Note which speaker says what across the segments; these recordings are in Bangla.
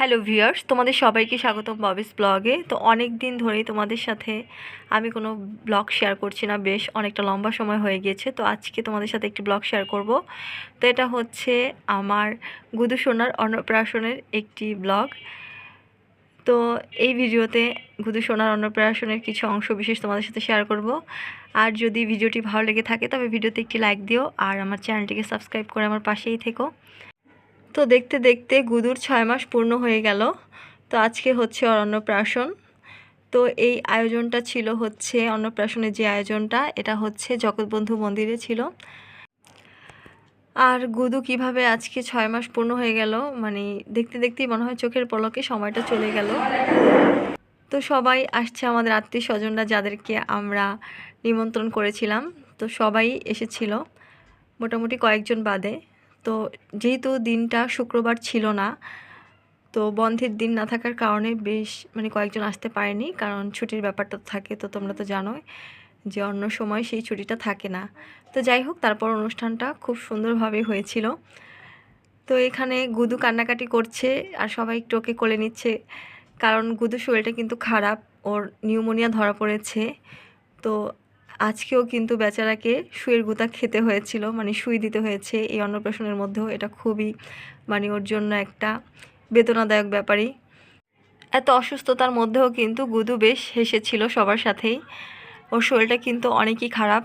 Speaker 1: হ্যালো ভিউয়ার্স তোমাদের সবাইকে স্বাগতম ববিস ব্লগে। তো অনেক দিন ধরেই তোমাদের সাথে আমি কোনো ব্লগ শেয়ার করছি না। বেশ অনেকটা লম্বা সময় হয়ে গিয়েছে। তো আজকে তোমাদের সাথে একটি ব্লগ শেয়ার করব। তো এটা হচ্ছে আমার গুদু সোনার অন্নপ্রাশনের একটি ব্লগ। তো এই ভিডিওতে গুদু সোনার অন্নপ্রাশনের কিছু অংশ বিশেষ তোমাদের সাথে শেয়ার করব। আর যদি ভিডিওটি ভালো লেগে থাকে, তবে ভিডিওতে একটি লাইক দিও। আর আমার চ্যানেলটিকে সাবস্ক্রাইব করে আমার পাশেই থেকো। তো দেখতে দেখতে গুদুর ছয় মাস পূর্ণ হয়ে গেল। তো আজকে হচ্ছে অন্নপ্রাশন। তো এই আয়োজনটা ছিল হচ্ছে, অন্নপ্রাশনের যে আয়োজনটা, এটা হচ্ছে জগৎবন্ধু মন্দিরে ছিল। আর গুদু কীভাবে আজকে ছয় মাস পূর্ণ হয়ে গেল মানে দেখতে দেখতেই মনে হয় চোখের পলকে সময়টা চলে গেল। তো সবাই আসছে আমাদের আত্মীয় স্বজনরা যাদেরকে আমরা নিমন্ত্রণ করেছিলাম। তো সবাই এসেছিল, মোটামুটি কয়েকজন বাদে। তো যেহেতু দিনটা শুক্রবার ছিল না, তো বন্ধের দিন না থাকার কারণে বেশ মানে কয়েকজন আসতে পারেনি, কারণ ছুটির ব্যাপারটা তো থাকে, তো তোমরা তো জানোই যে অন্য সময় সেই ছুটিটা থাকে না। তো যাই হোক, তারপর অনুষ্ঠানটা খুব সুন্দরভাবে হয়েছিল। তো এখানে গুদু কান্নাকাটি করছে আর সবাই একটু ওকে কোলে নিচ্ছে, কারণ গুদু শরীরটা কিন্তু খারাপ, ওর নিউমোনিয়া ধরা পড়েছে। তো আজকেও কিন্তু বেচারাকে সুইয়ের গুঁতা খেতে হয়েছিল মানে সুই দিতে হয়েছে এই অন্নপ্রাশনের মধ্যেও। এটা খুবই মানে ওর জন্য একটা বেদনাদায়ক ব্যাপারই। এত অসুস্থতার মধ্যেও কিন্তু গুদু বেশ হেসেছিল সবার সাথেই। ওর শরীরটা কিন্তু অনেকই খারাপ।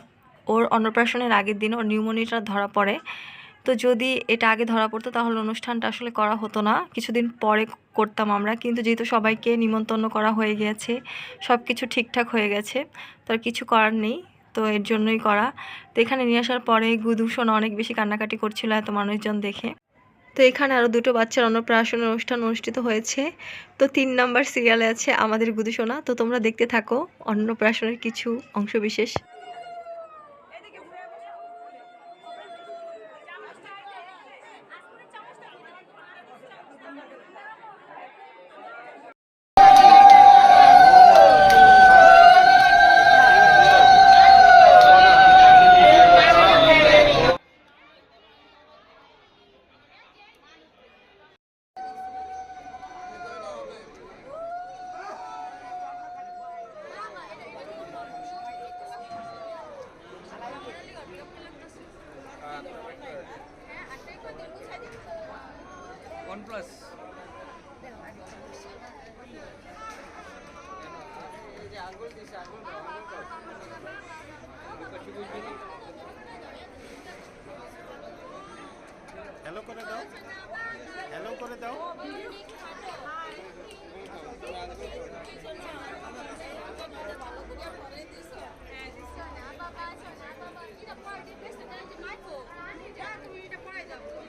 Speaker 1: ওর অন্নপ্রাশনের আগের দিন ওর নিউমোনিয়াটা ধরা পড়ে। তো যদি এটা আগে ধরা পড়তো, তাহলে অনুষ্ঠানটা আসলে করা হতো না। কিছুদিন পরে করতাম আমরা, কিন্তু যেহেতু সবাইকে নিমন্ত্রণ করা হয়ে গিয়েছে সব কিছু ঠিকঠাক হয়ে গেছে, তো আর কিছু করার নেই, তো এর জন্যই করা। তো এখানে নিয়ে আসার পরে গুদূষণ অনেক বেশি কান্নাকাটি করছিল এত মানুষজন দেখে। তো এখানে আরও দুটো বাচ্চার অন্নপ্রাশন অনুষ্ঠান অনুষ্ঠিত হয়েছে। তো তিন নাম্বার সিরিয়ালে আছে আমাদের গুদুসোনা। তো তোমরা দেখতে থাকো অন্নপ্রাশনের কিছু অংশবিশেষ।
Speaker 2: প্লাস
Speaker 3: হ্যালো করে দাও। হ্যালো করে দাও।
Speaker 4: পরে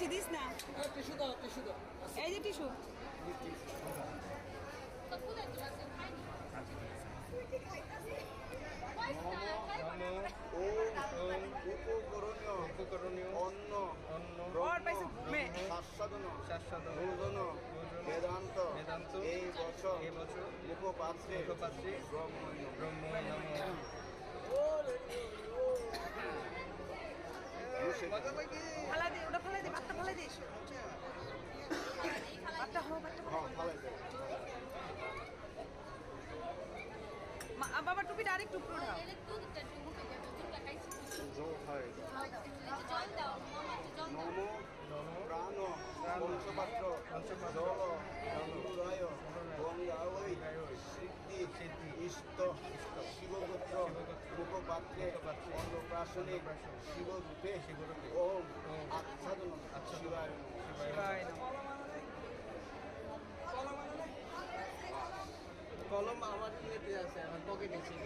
Speaker 4: বেশি দিস না? এই যে টিস্যু।
Speaker 3: অন্য
Speaker 2: অন্য
Speaker 4: ওর পাইছে মে
Speaker 3: শাশ্বতন
Speaker 2: শাশ্বত
Speaker 3: ভোজন বেদান্ত। এই বছর
Speaker 2: এই
Speaker 3: মুখপাত্রে ব্রহ্মণ্য
Speaker 2: নমঃ
Speaker 4: দে বাবা টুপিটা
Speaker 3: ইষ্ট শিবগোত্র মুখপাত্রে অন্নপ্রাশনে শিবরূপে ওম আচ্ছাদন শিবায়
Speaker 2: শিবায়। কলম আমার আছে আমার পকেটে ছিল।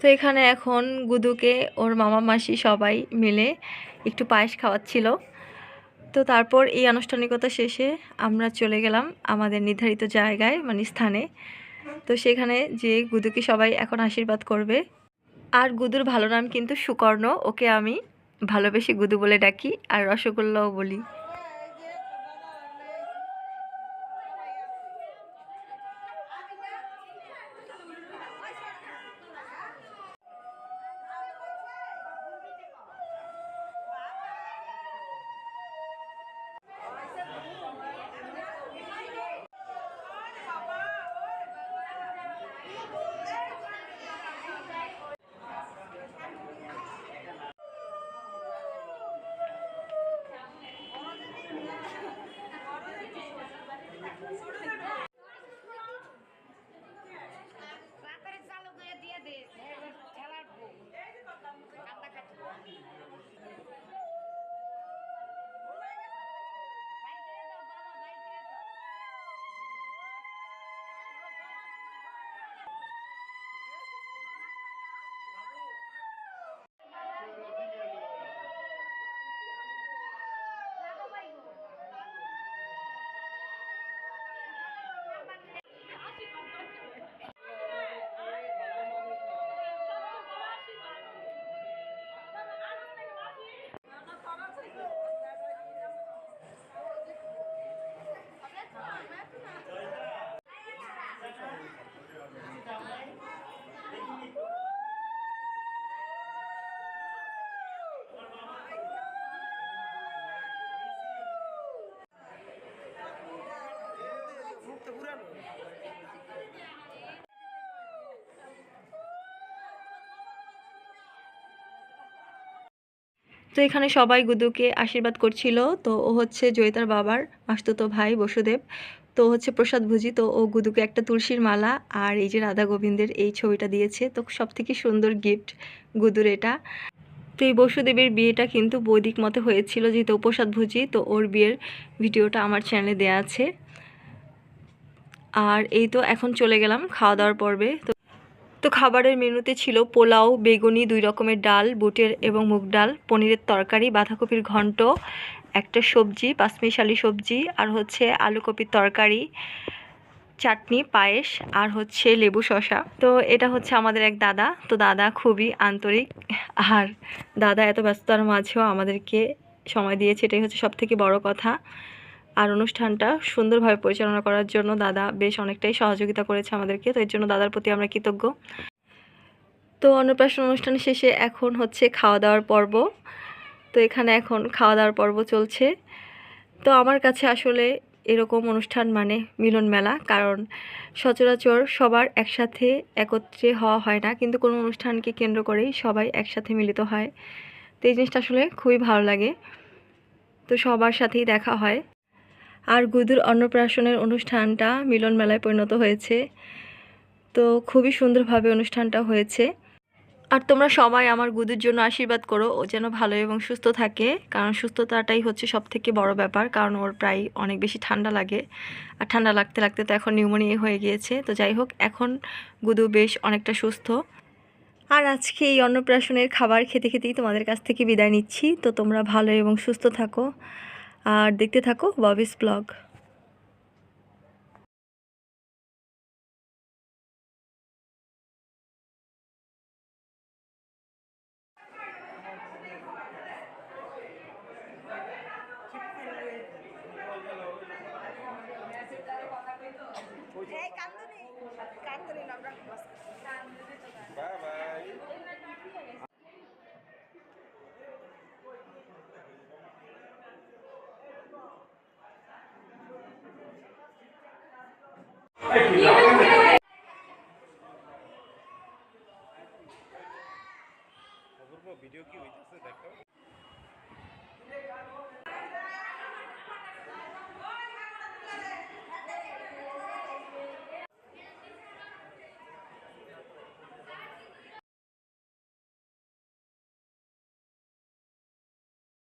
Speaker 1: তো এখানে এখন গুদুকে, ওর মামা, মাসি সবাই মিলে একটু পায়েস খাওয়াচ্ছিল। তো তারপর এই আনুষ্ঠানিকতা শেষে আমরা চলে গেলাম আমাদের নির্ধারিত জায়গায় মানে স্থানে। তো সেখানে যে গুদুকে সবাই এখন আশীর্বাদ করবে। আর গুদুর ভালো নাম কিন্তু সুকর্ণ, ওকে আমি ভালোবেসে গুদু বলে ডাকি, আর রসগোল্লাও বলি। তো এখানে সবাই গুদুকে আশীর্বাদ করছিল। তো ও হচ্ছে জয়িতার বাবার মাস্তুতো ভাই বসুদেব। তো হচ্ছে প্রসাদ ভুজি। তো ও গুদুকে একটা তুলসীর মালা আর এই যে রাধা গোবিন্দের এই ছবিটা দিয়েছে। তো সব থেকে সুন্দর গিফট গুদুর এটা। তো এই বসুদেবের বিয়েটা কিন্তু বৈদিক মতে হয়েছিল যেহেতু প্রসাদ ভুজি। তো ওর বিয়ের ভিডিওটা আমার চ্যানেলে দেয়া আছে। আর এই তো এখন চলে গেলাম খাওয়া দাওয়ার পর্বে। তো তো খাবারের মেনুতে ছিল পোলাও, বেগুনি, দুই রকমের ডাল, বুটের এবং মুগ ডাল, পনিরের তরকারি, বাঁধাকপির ঘন্ট, একটা সবজি পাঁচমিশালি সবজি, আর হচ্ছে আলু কপির তরকারি, চাটনি, পায়েস, আর হচ্ছে লেবু শসা। তো এটা হচ্ছে আমাদের এক দাদা। তো দাদা খুবই আন্তরিক। আর দাদা এত ব্যস্ততার মাঝেও আমাদেরকে সময় দিয়েছে, এটাই হচ্ছে সবথেকে বড় কথা। আর অনুষ্ঠানটা সুন্দরভাবে পরিচালনা করার জন্য দাদা বেশ অনেকটাই সহযোগিতা করেছে আমাদেরকে, তো এর জন্য দাদার প্রতি আমরা কৃতজ্ঞ। তো অন্নপ্রাশন অনুষ্ঠান শেষে এখন হচ্ছে খাওয়া দাওয়ার পর্ব। তো এখানে এখন খাওয়া দাওয়ার পর্ব চলছে। তো আমার কাছে আসলে এরকম অনুষ্ঠান মানে মিলন মেলা, কারণ সচরাচর সবার একসাথে একত্রে হওয়া হয় না, কিন্তু কোনো অনুষ্ঠানকে কেন্দ্র করেই সবাই একসাথে মিলিত হয়। তো এই জিনিসটা আসলে খুবই ভালো লাগে। তো সবার সাথেই দেখা হয়। আর গুদুর অন্নপ্রাশনের অনুষ্ঠানটা মিলন মেলায় পরিণত হয়েছে। তো খুবই সুন্দরভাবে অনুষ্ঠানটা হয়েছে। আর তোমরা সবাই আমার গুদুর জন্য আশীর্বাদ করো, ও যেন ভালো এবং সুস্থ থাকে, কারণ সুস্থতাটাই হচ্ছে সব থেকে বড় ব্যাপার, কারণ ওর প্রায় অনেক বেশি ঠান্ডা লাগে। আর ঠান্ডা লাগতে লাগতে তো এখন নিউমোনিয়া হয়ে গিয়েছে, তো যাই হোক, এখন গুদু বেশ অনেকটা সুস্থ। আর আজকে এই অন্নপ্রাশনের খাবার খেতে খেতেই তোমাদের কাছ থেকে বিদায় নিচ্ছি, তো তোমরা ভালো এবং সুস্থ থাকো। আর দেখতে থাকো ববিস ব্লগ
Speaker 3: ভিডিও কি হইতেছে দেখো